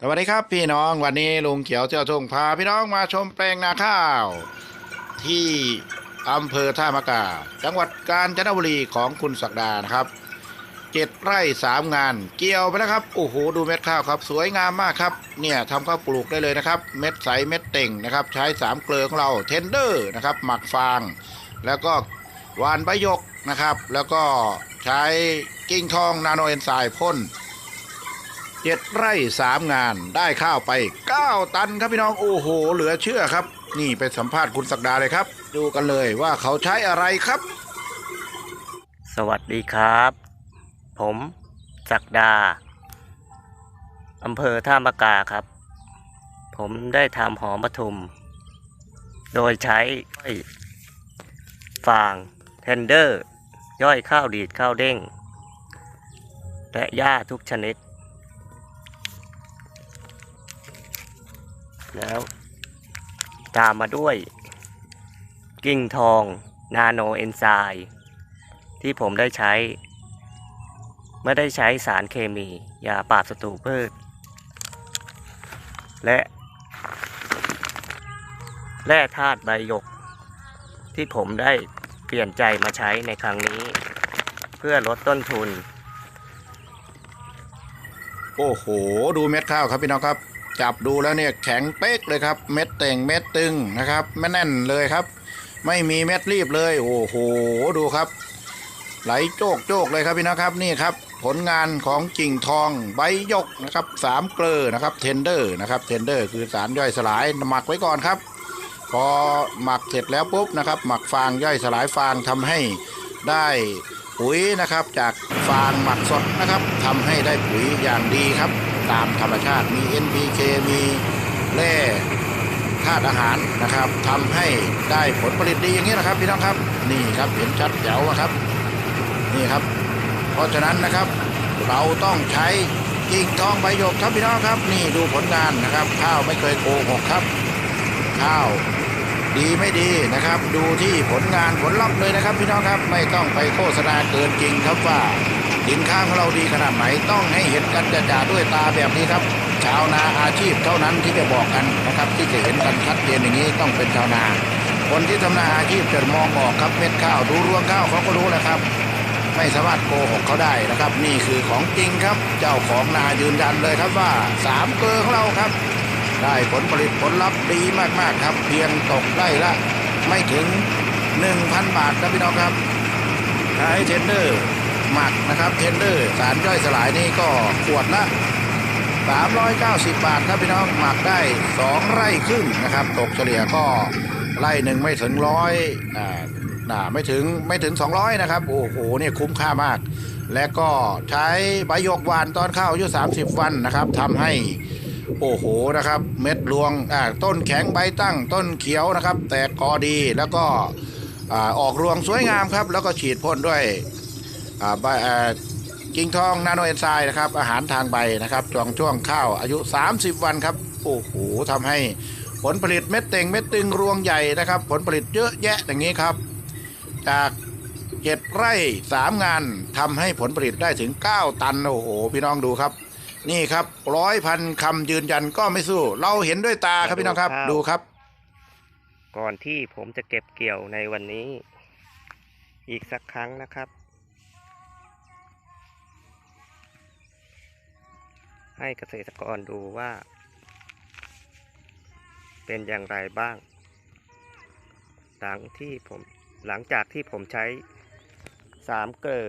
สวัสดีครับพี่น้องวันนี้ลุงเขียวเจ้าทงพาพี่น้องมาชมแปลงนาข้าว ที่อำเภอท่ามะกา จังหวัดกาญจนบุรีของคุณศักดานะครับเจ็ดไร่สามงาน เกี่ยวไปแล้วครับโอ้โหดูเม็ดข้าวครับ สวยงามมากครับ เนี่ยทำข้าวปลูกได้เลยนะครับ เม็ดใสเม็ดเต่งนะครับ ใช้สามเกลือของเราเทนเดอร์นะครับหมักฟาง แล้วก็หวานใบยกนะครับ แล้วก็ใช้กิ้งทองนาโนเอนไซม์พ่น เจ็ดไร่สามงานได้ข้าวไป9ตันครับพี่น้องโอ้โห เหลือเชื่อครับ นี่ไปสัมภาษณ์คุณศักดาเลยครับ ดูกันเลยว่าเขาใช้อะไรครับ สวัสดีครับ ผมศักดาอำเภอท่ามะกาครับ ผมได้ทำหอมปทุม โดยใช้ฟางเทนเดอร์ ย่อยข้าวดีดข้าวเด้ง และหญ้าทุกชนิด แล้ว ตามมาด้วย กิ่งทองนาโนเอนไซม์ที่ผมได้ใช้ ไม่ได้ใช้สารเคมียาปราบศัตรูพืช และ แร่ธาตุใบหยก ที่ผมได้เปลี่ยนใจมาใช้ในครั้งนี้ เพื่อลดต้นทุน โอ้โห ดูเม็ดข้าวครับพี่น้องครับ จับดูแล้วเนี่ยแข็งเป๊กเลยครับ เม็ดเต่งเม็ดตึงนะครับไม่แน่นเลยครับ ไม่มีเม็ดรีบเลย โอ้โหดูครับ ไหลโจกโจกเลยครับพี่น้องครับนี่ครับ ผลงานของกิ่งทองใบยกนะครับสามเกลอนะครับเทนเดอร์นะครับเทนเดอร์คือสารย่อยสลายหมักไว้ก่อนครับพอหมักเสร็จแล้วปุ๊บนะครับ หมักฟางย่อยสลายฟางทำให้ได้ปุ๋ยนะครับ จากฟางหมักสดนะครับทำให้ได้ปุ๋ยอย่างดีครับ ตามธรรมชาติ มี NPK มีแร่ธาตุอาหารนะครับทำให้ได้ผลผลิตดีอย่างนี้นะครับพี่น้องครับนี่ครับเห็นชัดแจ๋วะครับนี่ครับ เพราะฉะนั้นนะครับเราต้องใช้กิ่งทองใบหยกครับพี่น้องครับ นี่ดูผลงานนะครับ ข้าวไม่เคยโกหกครับ ข้าวดีไม่ดีนะครับ ดูที่ผลงานผลลัพธ์เลยนะครับพี่น้องครับไม่ต้องไปโฆษณาเกินจริงครับว่า สินค้าของเราดีขนาดไหนต้องให้เห็นกันจะๆด้วยตาแบบนี้ครับ ชาวนาอาชีพเท่านั้นที่จะบอกกันนะครับ ที่จะเห็นกันชัดเจนอย่างนี้ต้องเป็นชาวนา คนที่ทำนาอาชีพจะมองออกครับเม็ดข้าวดูรวงข้าวเขาก็รู้แหละครับ ไม่สามารถโกหกเขาได้นะครับ นี่คือของจริงครับ เจ้าของนายืนยันเลยครับว่าสามเกลือของเราครับ ได้ผลผลิตผลลัพธ์ดีมากๆครับ เพียงตกไร่ละ ไม่ถึง 1,000 บาทครับพี่น้องครับใช้เทนเดอร์ หมักนะครับเทนเดอร์สารย่อยสลายนี่ก็ขวดละ390 บาทครับพี่น้องหมักได้ 2 ไร่ครึ่งนะครับ ตกเฉลี่ยก็ไร่หนึ่งไม่ถึงร้อยอ่าน่าไม่ถึงไม่ถึง 200 นะครับ โอ้โหเนี่ยคุ้มค่ามาก และก็ใช้ใบยกหวานตอนเข้าอายุ 30 วันนะครับทำให้โอ้โหนะครับ เม็ดรวงอ่าต้นแข็งใบตั้ง ต้นเขียวนะครับ แตกกอดีแล้วก็ออกรวงสวยงามครับ แล้วก็ฉีดพ่นด้วย ใบอ่ากิ่งทองนาโนเอนไซม์นะครับอาหารทางใบนะครับช่วงช่วงข้าวอายุ 30 วันครับโอ้โหทำให้ผลผลิตเม็ดเต่งเม็ดตึงรวงใหญ่นะครับ ผลผลิตเยอะแยะอย่างนี้ครับ จากเจ็ดไร่สามงานทำให้ผลผลิตได้ถึง 9 ตันโอ้โหพี่น้องดูครับ นี่ครับร้อยพันคำยืนยันก็ไม่สู้ เราเห็นด้วยตาครับพี่น้องครับข้าวดูครับ ก่อนที่ผมจะเก็บเกี่ยวในวันนี้ อีกสักครั้งนะครับ ให้เกษตรกรดูว่า เป็นอย่างไรบ้าง หลังที่ผมหลังจากที่ผมใช้สามเกลือ